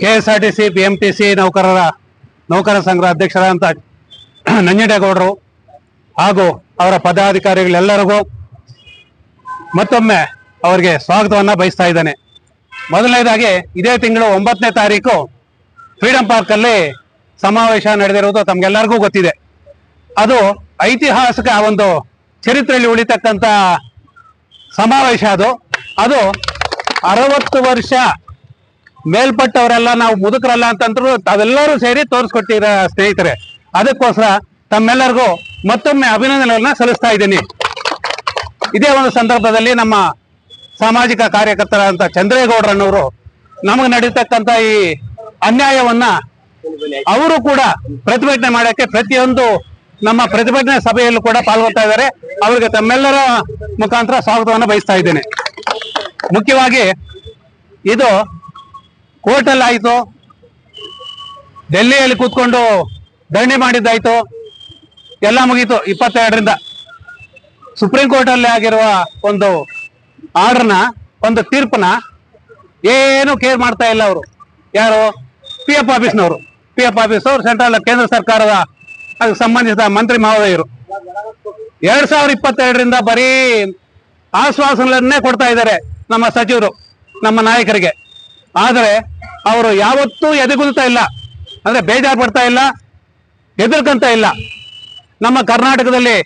K S R T C B M T C ನೌಕರರ, ನೌಕರ ಸಂಘದ ಅಧ್ಯಕ್ಷರಾದಂತ ನಂಜಡೇಗೌಡರು ಹಾಗೂ ಅವರ ಪದಾಧಿಕಾರಿಗಳೆಲ್ಲರಿಗೂ ಮತ್ತೊಮ್ಮೆ ಅವರಿಗೆ ಸ್ವಾಗತವನ್ನ ಬಯಸ್ತಾ ಇದ್ದಾನೆ. ಮೊದಲನೇದಾಗಿ, ಇದೇ ತಿಂಗಳು ಒಂಬತ್ತನೇ ತಾರೀಕು ಫ್ರೀಡಂ ಪಾರ್ಕ್ ಅಲ್ಲಿ ಸಮಾವೇಶ ನಡೆದಿರುವುದು ತಮ್ಗೆಲ್ಲರಿಗೂ ಗೊತ್ತಿದೆ. ಅದು ಐತಿಹಾಸಿಕ ಒಂದು ಚರಿತ್ರೆಯಲ್ಲಿ ಉಳಿತಕ್ಕಂತ ಸಮಾವೇಶ ಅದು. ಅದು ಅರವತ್ತು ವರ್ಷ ಮೇಲ್ಪಟ್ಟವರೆಲ್ಲ ನಾವು ಮುದುಕರಲ್ಲ ಅಂತಂದ್ರು ತಾವೆಲ್ಲರೂ ಸೇರಿ ತೋರಿಸ್ಕೊಟ್ಟಿರ ಸ್ನೇಹಿತರೆ. ಅದಕ್ಕೋಸ್ಕರ ತಮ್ಮೆಲ್ಲರಿಗೂ ಮತ್ತೊಮ್ಮೆ ಅಭಿನಂದನೆಗಳನ್ನ ಸಲ್ಲಿಸ್ತಾ ಇದ್ದೀನಿ. ಇದೇ ಒಂದು ಸಂದರ್ಭದಲ್ಲಿ ನಮ್ಮ ಸಾಮಾಜಿಕ ಕಾರ್ಯಕರ್ತರಾದಂತ ಚಂದ್ರೇಗೌಡರನ್ನವರು ನಮಗೆ ನಡೀತಕ್ಕಂಥ ಈ ಅನ್ಯಾಯವನ್ನ ಅವರು ಕೂಡ ಪ್ರತಿಭಟನೆ ಮಾಡಕ್ಕೆ ಪ್ರತಿಯೊಂದು ನಮ್ಮ ಪ್ರತಿಭಟನೆ ಸಭೆಯಲ್ಲೂ ಕೂಡ ಪಾಲ್ಗೊಳ್ತಾ ಇದ್ದಾರೆ. ಅವರಿಗೆ ತಮ್ಮೆಲ್ಲರ ಮುಖಾಂತರ ಸ್ವಾಗತವನ್ನು ಬಯಸ್ತಾ ಇದ್ದೇನೆ. ಮುಖ್ಯವಾಗಿ ಇದು ಕೋರ್ಟಲ್ಲಿ ಆಯ್ತು ಡೆಲ್ಲಿಯಲ್ಲಿ ಕೂತ್ಕೊಂಡು ಧರಣಿ ಮಾಡಿದ್ದಾಯಿತು. ಎಲ್ಲ ಮುಗೀತು ಇಪ್ಪತ್ತೆರಡರಿಂದ. ಸುಪ್ರೀಂ ಕೋರ್ಟ್ ಅಲ್ಲಿ ಆಗಿರುವ ಒಂದು ಆರ್ಡರ್ನ, ಒಂದು ತೀರ್ಪನ್ನ ಏನು ಕೇರ್ ಮಾಡ್ತಾ ಇಲ್ಲ ಅವರು. ಯಾರು? ಪಿ ಎಫ್ ಆಫೀಸ್ನವರು. ಪಿ ಎಫ್ ಆಫೀಸ್ ಅವರು ಸೆಂಟ್ರಲ್ ಕೇಂದ್ರ ಸರ್ಕಾರದ ಅದಕ್ಕೆ ಸಂಬಂಧಿಸಿದ ಮಂತ್ರಿ ಮಹೋದಯರು ಎರಡ್ ಸಾವಿರದ ಇಪ್ಪತ್ತೆರಡರಿಂದ ಬರೀ ಆಶ್ವಾಸನೆಗಳನ್ನೇ ಕೊಡ್ತಾ ಇದ್ದಾರೆ ನಮ್ಮ ಸಚಿವರು, ನಮ್ಮ ನಾಯಕರಿಗೆ. ಆದರೆ ಅವರು ಯಾವತ್ತೂ ಎದೆಗುದುತ್ತಾ ಇಲ್ಲ. ಅಂದ್ರೆ ಬೇಜಾರು ಪಡ್ತಾ ಇಲ್ಲ, ಹೆದರ್ಕಂತ ಇಲ್ಲ. ನಮ್ಮ ಕರ್ನಾಟಕದಲ್ಲಿ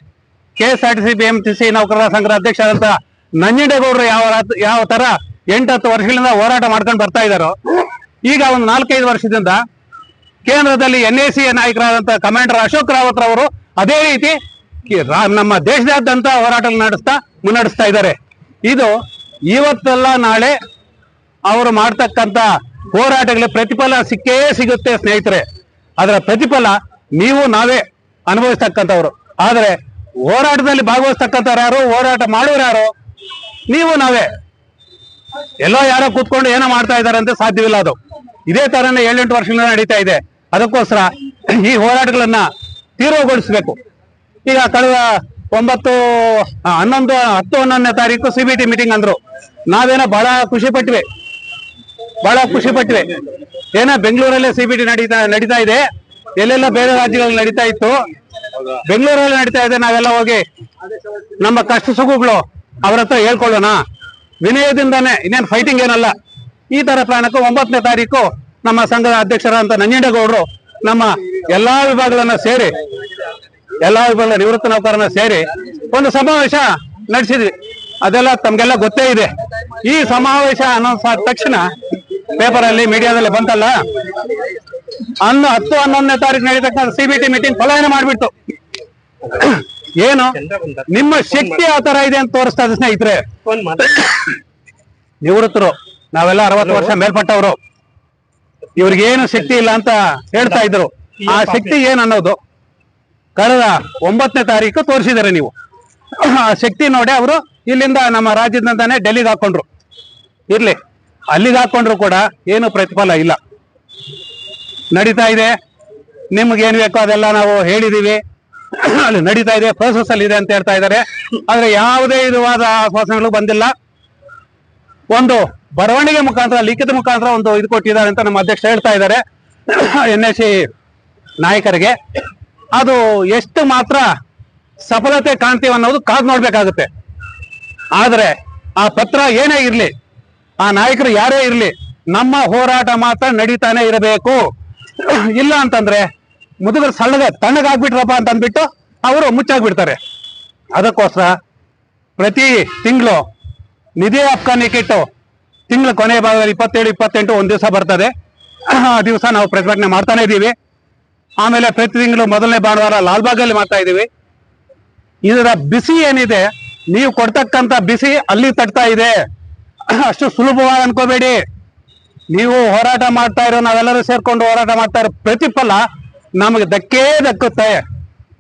K S R T C B M C ನೌಕರರ ಸಂಘದ ಅಧ್ಯಕ್ಷರಾದಂತ ನಂಜುಂಡೇಗೌಡರು ಯಾವ ಯಾವ ತರ ಎಂಟು ಹತ್ತು ವರ್ಷಗಳಿಂದ ಹೋರಾಟ ಮಾಡ್ಕೊಂಡು ಬರ್ತಾ ಇದ್ದಾರೋ, ಈಗ ಒಂದು ನಾಲ್ಕೈದು ವರ್ಷದಿಂದ ಕೇಂದ್ರದಲ್ಲಿ ಎನ್ ಎ ಸಿ ನಾಯಕರಾದಂತ ಕಮಾಂಡರ್ ಅಶೋಕ್ ರಾವತ್ ರವರು ಅದೇ ರೀತಿ ನಮ್ಮ ದೇಶದಾದ್ಯಂತ ಹೋರಾಟ ನಡೆಸ್ತಾ, ಮುನ್ನಡೆಸ್ತಾ ಇದ್ದಾರೆ. ಇದು ಇವತ್ತಲ್ಲ ನಾಳೆ ಅವರು ಮಾಡ್ತಕ್ಕಂತ ಹೋರಾಟಗಳ ಪ್ರತಿಫಲ ಸಿಕ್ಕೇ ಸಿಗುತ್ತೆ ಸ್ನೇಹಿತರೆ. ಅದರ ಪ್ರತಿಫಲ ನೀವು ನಾವೇ ಅನುಭವಿಸ್ತಕ್ಕಂಥವ್ರು. ಆದರೆ ಹೋರಾಟದಲ್ಲಿ ಭಾಗವಹಿಸ್ತಕ್ಕಂಥವ್ರು ಯಾರು, ಹೋರಾಟ ಮಾಡೋರು ಯಾರು? ನೀವು ನಾವೇ. ಎಲ್ಲೋ ಯಾರೋ ಕೂತ್ಕೊಂಡು ಏನೋ ಮಾಡ್ತಾ ಇದ್ದಾರೆ ಅಂತ ಸಾಧ್ಯವಿಲ್ಲ ಅದು. ಇದೇ ತರನೇ ಏಳೆಂಟು ವರ್ಷಗಳಿಂದ ನಡೀತಾ ಇದೆ. ಅದಕ್ಕೋಸ್ಕರ ಈ ಹೋರಾಟಗಳನ್ನ ತೀವ್ರಗೊಳಿಸಬೇಕು. ಈಗ ಕಳೆದ ಒಂಬತ್ತು, ಹನ್ನೊಂದು, ಹತ್ತು, ಹನ್ನೊಂದನೇ ತಾರೀಕು ಸಿ ಬಿ ಟಿ ಮೀಟಿಂಗ್ ಅಂದ್ರು. ನಾವೇನೋ ಬಹಳ ಖುಷಿ ಪಟ್ವಿ. ಬಹಳ ಖುಷಿ ಪಟ್ಟಿದೆ. ಏನ ಬೆಂಗಳೂರಲ್ಲೇ ಸಿ ಬಿ ಟಿ ನಡೀತಾ ನಡೀತಾ ಇದೆ. ಎಲ್ಲೆಲ್ಲ ಬೇರೆ ರಾಜ್ಯಗಳಲ್ಲಿ ನಡೀತಾ ಇತ್ತು. ಬೆಂಗಳೂರಲ್ಲಿ ನಡೀತಾ ಇದೆ. ನಾವೆಲ್ಲ ಹೋಗಿ ನಮ್ಮ ಕಷ್ಟ ಸುಖಗಳು ಅವ್ರ ಹತ್ರ ಹೇಳ್ಕೊಳ್ಳೋಣ. ವಿನಯದಿಂದಾನೆ, ಇನ್ನೇನು ಫೈಟಿಂಗ್ ಏನಲ್ಲ. ಈ ತರ ಪ್ರಾಣಕ್ಕೂ ಒಂಬತ್ತನೇ ತಾರೀಕು ನಮ್ಮ ಸಂಘದ ಅಧ್ಯಕ್ಷರಾದಂತ ನಂಜಂಡೇಗೌಡರು ನಮ್ಮ ಎಲ್ಲಾ ವಿಭಾಗಗಳನ್ನ ಸೇರಿ, ಎಲ್ಲಾ ವಿಭಾಗದ ನಿವೃತ್ತ ನೌಕರನ್ನ ಸೇರಿ ಒಂದು ಸಮಾವೇಶ ನಡೆಸಿದ್ವಿ. ಅದೆಲ್ಲ ತಮ್ಗೆಲ್ಲ ಗೊತ್ತೇ ಇದೆ. ಈ ಸಮಾವೇಶ ಅನೌನ್ಸ್ ಆದ ತಕ್ಷಣ ಪೇಪರ್ ಅಲ್ಲಿ ಮೀಡಿಯಾದಲ್ಲಿ ಬಂತಲ್ಲ? ಹನ್ನು ಹತ್ತು ಹನ್ನೊಂದನೇ ತಾರೀಕು ನಡೀತಕ್ಕಂಥ ಸಿಬಿಟಿ ಮೀಟಿಂಗ್ ಪಲಾಯನ ಮಾಡ್ಬಿಟ್ಟು ಏನು? ನಿಮ್ಮ ಶಕ್ತಿ ಆ ತರ ಇದೆ ಅಂತ ತೋರಿಸ್ತಾ ಇದೆ ಸ್ನೇಹಿತರೆ. ನಿವೃತ್ತರು, ನಾವೆಲ್ಲ ಅರವತ್ತು ವರ್ಷ ಮೇಲ್ಪಟ್ಟವರು. ಇವ್ರಿಗೇನು ಶಕ್ತಿ ಇಲ್ಲ ಅಂತ ಹೇಳ್ತಾ ಇದ್ರು. ಆ ಶಕ್ತಿ ಏನ್ ಅನ್ನೋದು? ಕಳೆದ ಒಂಬತ್ತನೇ ತಾರೀಕು ತೋರಿಸಿದ್ದಾರೆ ನೀವು. ಆ ಶಕ್ತಿ ನೋಡಿ ಅವರು ಇಲ್ಲಿಂದ ನಮ್ಮ ರಾಜ್ಯದಿಂದಾನೆ ಡೆಲ್ಲಿಗೆ ಹಾಕೊಂಡ್ರು. ಇರ್ಲಿ. ಅಲ್ಲಿಗೆ ಹಾಕೊಂಡ್ರು ಕೂಡ ಏನು ಪ್ರತಿಫಲ ಇಲ್ಲ. ನಡೀತಾ ಇದೆ. ನಿಮ್ಗೆ ಏನ್ ಬೇಕೋ ಅದೆಲ್ಲ ನಾವು ಹೇಳಿದೀವಿ. ಅಲ್ಲಿ ನಡೀತಾ ಇದೆ ಪ್ರೋಸೆಸ್ ಅಲ್ಲಿ ಇದೆ ಅಂತ ಹೇಳ್ತಾ ಇದ್ದಾರೆ. ಆದ್ರೆ ಯಾವುದೇ ವಿಧವಾದ ಆಶ್ವಾಸನೆಗಳು ಬಂದಿಲ್ಲ. ಒಂದು ಬರವಣಿಗೆ ಮುಖಾಂತರ, ಲಿಖಿತ ಮುಖಾಂತರ ಒಂದು ಇದು ಕೊಟ್ಟಿದ್ದಾರೆ ಅಂತ ನಮ್ಮ ಅಧ್ಯಕ್ಷ ಹೇಳ್ತಾ ಇದ್ದಾರೆ. ಎನ್ ಎಸ್ ಸಿ ನಾಯಕರಿಗೆ. ಅದು ಎಷ್ಟು ಮಾತ್ರ ಸಫಲತೆ ಕಾಣ್ತೀವಿ ಅನ್ನೋದು ಕಾದ್ ನೋಡ್ಬೇಕಾಗುತ್ತೆ. ಆದ್ರೆ ಆ ಪತ್ರ ಏನೇ ಇರ್ಲಿ ಆ ನಾಯಕರು ಯಾರೇ ಇರಲಿ, ನಮ್ಮ ಹೋರಾಟ ಮಾತ್ರ ನಡೀತಾನೆ ಇರಬೇಕು. ಇಲ್ಲ ಅಂತಂದ್ರೆ ಮುದುಗರು ಸಳ್ಳಗ ತಣ್ಣಗಾಗ್ಬಿಟ್ರಪ್ಪ ಅಂತ ಅಂದ್ಬಿಟ್ಟು ಅವರು ಮುಚ್ಚಾಗ್ಬಿಡ್ತಾರೆ. ಅದಕ್ಕೋಸ್ಕರ ಪ್ರತಿ ತಿಂಗಳು ನಿಧಿ ಅಫ್ಘಾನ್ ಕಿಟ್ಟು ತಿಂಗಳ ಕೊನೆ ಭಾಗದಲ್ಲಿ ಇಪ್ಪತ್ತೇಳು, ಇಪ್ಪತ್ತೆಂಟು ಒಂದು ದಿವಸ ಬರ್ತದೆ. ಆ ದಿವಸ ನಾವು ಪ್ರತಿಭಟನೆ ಮಾಡ್ತಾನೆ ಇದ್ದೀವಿ. ಆಮೇಲೆ ಪ್ರತಿ ತಿಂಗಳು ಮೊದಲನೇ ಭಾನುವಾರ ಲಾಲ್ಬಾಗಲ್ಲಿ ಮಾಡ್ತಾ ಇದ್ದೀವಿ. ಇದರ ಬಿಸಿ ಏನಿದೆ, ನೀವು ಕೊಡ್ತಕ್ಕಂಥ ಬಿಸಿ ಅಲ್ಲಿ ತಟ್ತಾ ಇದೆ. ಅಷ್ಟು ಸುಲಭವಾಗಿ ಅನ್ಕೋಬೇಡಿ. ನೀವು ಹೋರಾಟ ಮಾಡ್ತಾ ಇರೋ ನಾವೆಲ್ಲರೂ ಸೇರ್ಕೊಂಡು ಹೋರಾಟ ಮಾಡ್ತಾ ಇರೋ ಪ್ರತಿಫಲ ನಮಗೆ ದಕ್ಕೇ ದಕ್ಕುತ್ತೆ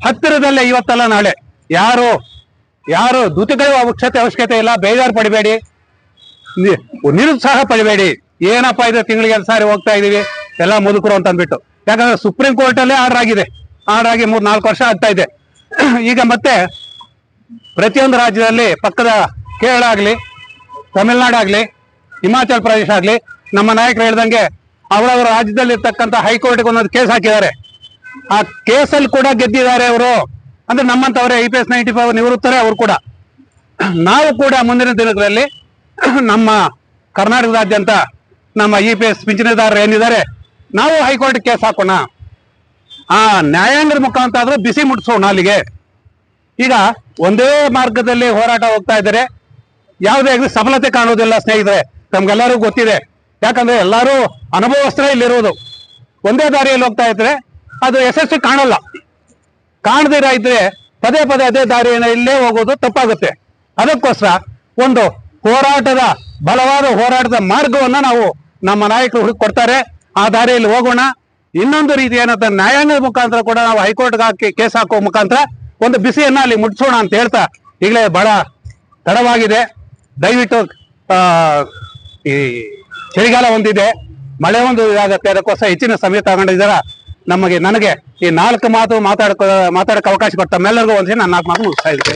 ಹತ್ತಿರದಲ್ಲೇ ಇವತ್ತಲ್ಲ ನಾಳೆ. ಯಾರು ಯಾರು ದುತಿಗಳು ಅವಶ್ಯಕತೆ ಅವಶ್ಯಕತೆ ಇಲ್ಲ, ಬೇಜಾರು ಪಡಿಬೇಡಿ. ನಿರುತ್ಸಾಹ ಪಡಿಬೇಡಿ. ಏನಪ್ಪಾ ಇದು ತಿಂಗಳಿಗೆ ಎರಡು ಸಾರಿ ಹೋಗ್ತಾ ಇದೀವಿ, ಎಲ್ಲ ಮುದುಕರು ಅಂತ ಅಂದ್ಬಿಟ್ಟು. ಯಾಕಂದ್ರೆ ಸುಪ್ರೀಂ ಕೋರ್ಟ್ ಅಲ್ಲೇ ಆರ್ಡರ್ ಆಗಿದೆ. ಆರ್ಡರ್ ಆಗಿ ಮೂರ್, ನಾಲ್ಕು ವರ್ಷ ಆಗ್ತಾ ಇದೆ. ಈಗ ಮತ್ತೆ ಪ್ರತಿಯೊಂದು ರಾಜ್ಯದಲ್ಲಿ ಪಕ್ಕದ ಕೇರಳ ಆಗ್ಲಿ ತಮಿಳ್ನಾಡು ಆಗಲಿ, ಹಿಮಾಚಲ್ ಪ್ರದೇಶ ಆಗಲಿ, ನಮ್ಮ ನಾಯಕರು ಹೇಳ್ದಂಗೆ ಅವರವರ ರಾಜ್ಯದಲ್ಲಿ ಇರ್ತಕ್ಕಂಥ ಹೈಕೋರ್ಟ್ಗೆ ಒಂದೊಂದು ಕೇಸ್ ಹಾಕಿದ್ದಾರೆ. ಆ ಕೇಸಲ್ಲಿ ಕೂಡ ಗೆದ್ದಿದ್ದಾರೆ ಅವರು. ಅಂದ್ರೆ ನಮ್ಮಂತವರೇ I P S ninety five ನಿವೃತ್ತರೇ ಅವರು ಕೂಡ. ನಾವು ಕೂಡ ಮುಂದಿನ ದಿನಗಳಲ್ಲಿ ನಮ್ಮ ಕರ್ನಾಟಕದಾದ್ಯಂತ ನಮ್ಮ ಇ ಪಿ ಎಸ್ ಪಿಂಚಣಿದಾರರು ಏನಿದ್ದಾರೆ, ನಾವು ಹೈಕೋರ್ಟ್ ಕೇಸ್ ಹಾಕೋಣ. ಆ ನ್ಯಾಯಾಂಗದ ಮುಖಾಂತರ ಬಿಸಿ ಮುಟ್ಟಿಸೋಣ ಅಲ್ಲಿಗೆ. ಈಗ ಒಂದೇ ಮಾರ್ಗದಲ್ಲಿ ಹೋರಾಟ ಹೋಗ್ತಾ ಇದ್ದಾರೆ. ಯಾವುದೇ ಆಗಲಿ ಸಫಲತೆ ಕಾಣುವುದಿಲ್ಲ ಸ್ನೇಹಿತರೆ, ನಮ್ಗೆಲ್ಲರಿಗೂ ಗೊತ್ತಿದೆ. ಯಾಕಂದ್ರೆ ಎಲ್ಲರೂ ಅನುಭವಸ್ಥರೇ ಇಲ್ಲಿರೋದು. ಒಂದೇ ದಾರಿಯಲ್ಲಿ ಹೋಗ್ತಾ ಇದ್ರೆ ಅದು ಯಶಸ್ವಿ ಕಾಣಲ್ಲ. ಕಾಣದಿರ ಇದ್ರೆ ಪದೇ ಪದೇ ಅದೇ ದಾರಿಯನ್ನು ಇಲ್ಲೇ ಹೋಗೋದು ತಪ್ಪಾಗುತ್ತೆ. ಅದಕ್ಕೋಸ್ಕರ ಒಂದು ಹೋರಾಟದ, ಬಲವಾದ ಹೋರಾಟದ ಮಾರ್ಗವನ್ನ ನಾವು ನಮ್ಮ ನಾಯಕರು ಹುಡುಕಿ ಕೊಡ್ತಾರೆ. ಆ ದಾರಿಯಲ್ಲಿ ಹೋಗೋಣ. ಇನ್ನೊಂದು ರೀತಿ ಏನಂತ ನ್ಯಾಯಾಂಗದ ಮುಖಾಂತರ ಕೂಡ ನಾವು ಹೈಕೋರ್ಟ್ಗೆ ಹಾಕಿ ಕೇಸ್ ಹಾಕೋ ಮುಖಾಂತರ ಒಂದು ಬಿಸಿಯನ್ನ ಅಲ್ಲಿ ಮುಟ್ಸೋಣ ಅಂತ ಹೇಳ್ತಾ ಈಗಲೇ ಬಹಳ ತಡವಾಗಿದೆ. ದಯವಿಟ್ಟು ಆ, ಈ ಚಳಿಗಾಲ ಒಂದಿದೆ ಮಳೆ ಒಂದು ಇದಾಗತ್ತೆ ಅದಕ್ಕೋಸ್ಕರ ಹೆಚ್ಚಿನ ಸಮಯ ತಗೊಂಡಿದ್ದಾರ? ನಮಗೆ ನನಗೆ ಈ ನಾಲ್ಕು ಮಾತು ಮಾತಾಡಕ ಮಾತಾಡಕ್ಕೆ ಅವಕಾಶ ಕೊಟ್ಟ ತಮ್ಮೆಲ್ಲರಿಗೂ ಒಂದ್ಸರಿ ನಾನು ನಾಲ್ಕು ಮಾತು ಮುಗಿಸ್ತಾ ಇದ್ದೇನೆ.